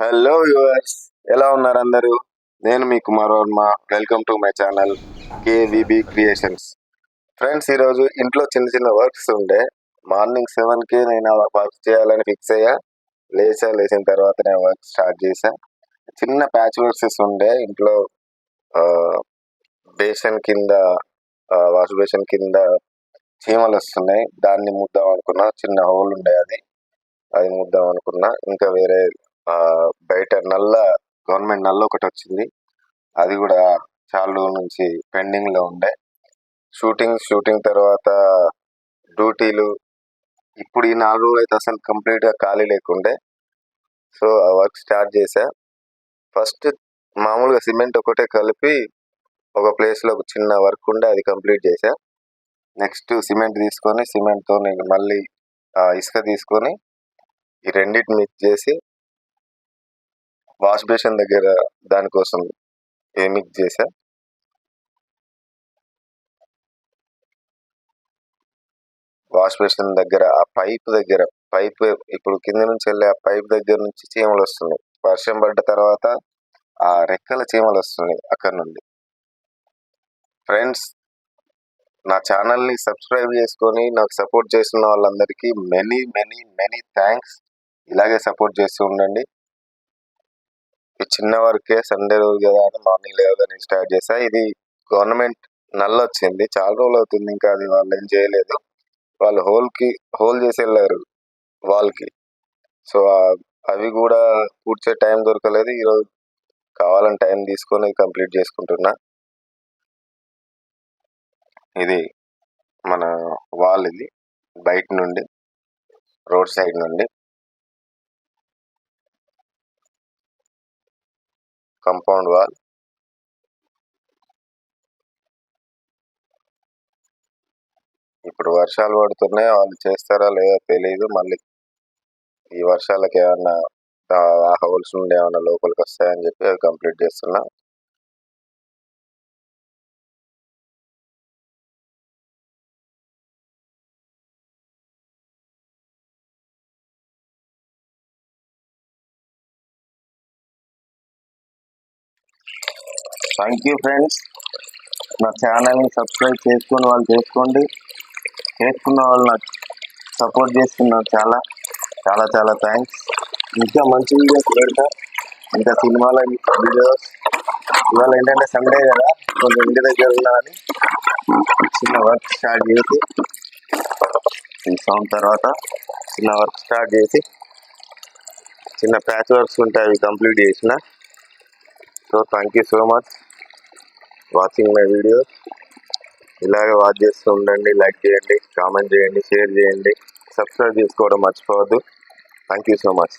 Hello viewers ఎలా ఉన్నారు అందరూ? నేను మీ Kumar Varma. Welcome to my channel KVB creations friends ఈరోజు ఇంట్లో చిన్న చిన్న వర్క్స్ ఉండే. మార్నింగ్ సెవెన్కి నేను వర్క్ చేయాలని ఫిక్స్ అయ్యా. లేచా లేచిన తర్వాత నేను వర్క్ స్టార్ట్ చేశా. చిన్న ప్యాచ్ వర్క్స్ ఉండే. ఇంట్లో బేషన్ కింద వాష్ బేషన్ కింద చీమలు వస్తున్నాయి. దాన్ని ముద్దాం అనుకున్నా. చిన్న హోల్ ఉండే అది. అది ముద్దాం అనుకున్నా. ఇంకా వేరే బయట నల్ల గవర్నమెంట్ నల్ల ఒకటి వచ్చింది. అది కూడా చాలా రోజుల నుంచి పెండింగ్లో ఉండే. షూటింగ్ షూటింగ్ తర్వాత డ్యూటీలు. ఇప్పుడు ఈ నాలుగు రోజులు అయితే అసలు కంప్లీట్గా ఖాళీ లేకుండే. సో ఆ వర్క్ స్టార్ట్ చేశా. ఫస్ట్ మామూలుగా సిమెంట్ ఒకటే కలిపి ఒక ప్లేస్లో ఒక చిన్న వర్క్ ఉండే అది కంప్లీట్ చేశా. నెక్స్ట్ సిమెంట్ తీసుకొని సిమెంట్తో మళ్ళీ ఇసుక తీసుకొని ఈ రెండింటిని మిక్స్ చేసి వాష్ బేసిన్ దగ్గర దానికోసం ఏమిక్ చేశా? వాష్ బేసిన్ దగ్గర ఆ పైప్ దగ్గర పైప్ ఇప్పుడు కింద నుంచి వెళ్ళే ఆ పైప్ దగ్గర నుంచి చీమలు వస్తున్నాయి. వర్షం పడ్డ తర్వాత ఆ రెక్కల చీమలు వస్తున్నాయి అక్కడ నుండి. ఫ్రెండ్స్ నా ఛానల్ని సబ్స్క్రైబ్ చేసుకొని నాకు సపోర్ట్ చేస్తున్న వాళ్ళందరికీ మెనీ మెనీ మెనీ థ్యాంక్స్. ఇలాగే సపోర్ట్ చేస్తూ ఉండండి. చిన్న వరకే సండే రోజు కదా అని మార్నింగ్ లేవగానే స్టార్ట్ చేసా. ఇది గవర్నమెంట్ నల్ల వచ్చింది. చాలా రోజులు అవుతుంది ఇంకా అది వాళ్ళు ఏం చేయలేదు. వాళ్ళు హోల్కి హోల్ చేసి వెళ్ళారు వాల్కి సో అవి కూడా కూర్చే టైం దొరకలేదు. ఈరోజు కావాలని టైం తీసుకొని కంప్లీట్ చేసుకుంటున్నా. ఇది మన వాల్ ఇది బయట నుండి రోడ్ సైడ్ నుండి. కంపౌండ్ వాల్ ఇప్పుడు వర్షాలు పడుతున్నాయి? వాళ్ళు చేస్తారా లేదో తెలియదు మళ్ళీ ఈ వర్షాలకి ఏమన్నా ఆ హోల్స్ నుండి ఏమైనా లోపలికి వస్తాయని చెప్పి అది కంప్లీట్ చేస్తున్నా. థ్యాంక్ యూ ఫ్రెండ్స్ నా ఛానల్ని సబ్స్క్రైబ్ చేసుకుని వాళ్ళు చేసుకోండి. చేసుకున్న వాళ్ళు నాకు సపోర్ట్ చేస్తున్నారు చాలా. చాలా చాలా థ్యాంక్స్ ఇంకా మంచి వీడియోస్ పెడతా. ఇంకా సినిమాల వీడియోస్ ఇవాళ ఏంటంటే సండే కదా. కొంచెం ఇంటి దగ్గర ఉన్నామని చిన్న వర్క్ స్టార్ట్ చేసి సంవత్సరం తర్వాత చిన్న వర్క్ స్టార్ట్ చేసి చిన్న ప్యాచ్ వర్క్స్ ఉంటాయి అవి కంప్లీట్ చేసిన. So thank you so much watching my video ఇలాగే వాచ్ చేస్తూ ఉండండి లైక్ చేయండి కామెంట్ చేయండి షేర్ చేయండి. సబ్స్క్రైబ్ చేసుకోవడం మర్చిపోవద్దు. Thank you so much